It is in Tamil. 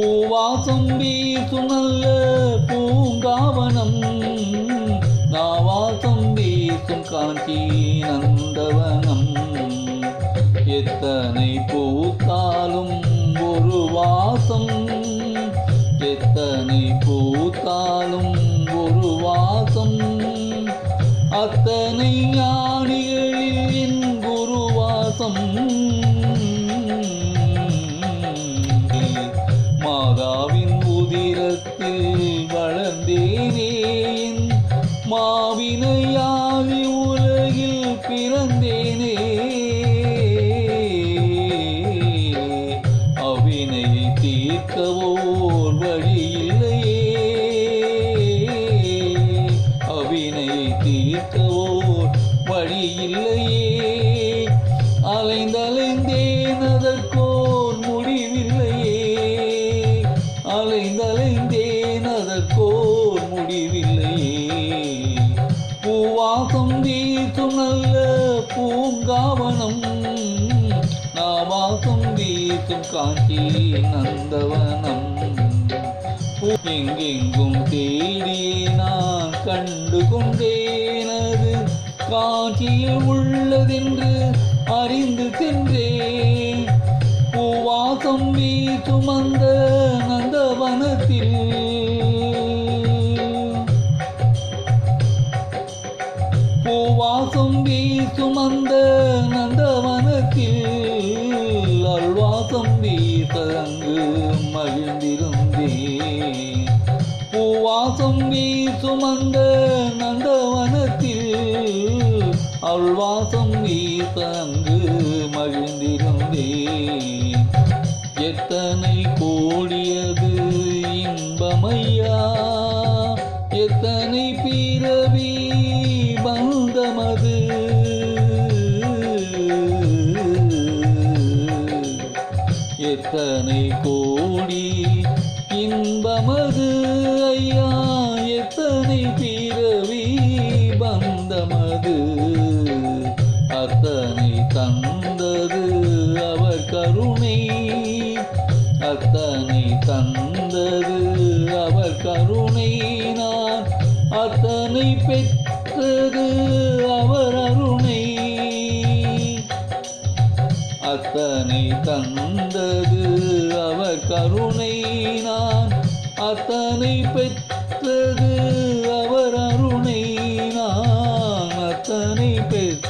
பூவாசம் வீசும் நல்ல பூங்காவனம். நாவாசம் வீசும் காஞ்சி நந்தவனம். எத்தனை பூத்தாலும் ஒரு வாசம். எத்தனை பூத்தாலும் ஒரு வாசம். அத்தனை ஞானிகளில் என் குருவாசம் பிறந்தேனேன் மாவினையாவி உலகில் பிறந்தேனே. அவினையை தீர்க்கவோர் வழி இல்லையே. அவினையை தீர்க்கவோர் வழி இல்லையே. அலைந்தலைந்தேன் அதற்கோர் முடிவில்லையே. அலைந்தலைந்தேன் பூவாசம் வீசும் நல்ல பூங்காவனம். நாவாசம் வீசும் காஞ்சி நந்தவனம். எங்கெங்கும் தேடி நான் கண்டு கொண்டேனது காட்சியில் உள்ளதென்று அறிந்து சென்றேன். பூவாசம் வீசும் அந்த நந்தவனத்தில் வீசும் அந்த நந்தவனத்தில் அல்வாசம் வீச அங்கு மகிழ்ந்திருந்தேன். பூவாசம் வீசும் அந்த நந்தவனத்தில் அல்வாசம் வீச அங்கு மகிழ்ந்திருந்தேன். எத்தனை கோடியது இன்பமையா எத்தனை எத்தனை கோடி? இன்பமது ஐயா எத்தனை பிறவி பந்தமது? அத்தனை தந்தது அவர் கருணை. அத்தனை தந்தது அவர் கருணை. நான் அத்தனை பெற்றது அவர் அருள். அத்தனை தந்தது அவர் கருணை நான். அத்தனை பெற்றது அவர் அருணை நான். அத்தனை பெற்ற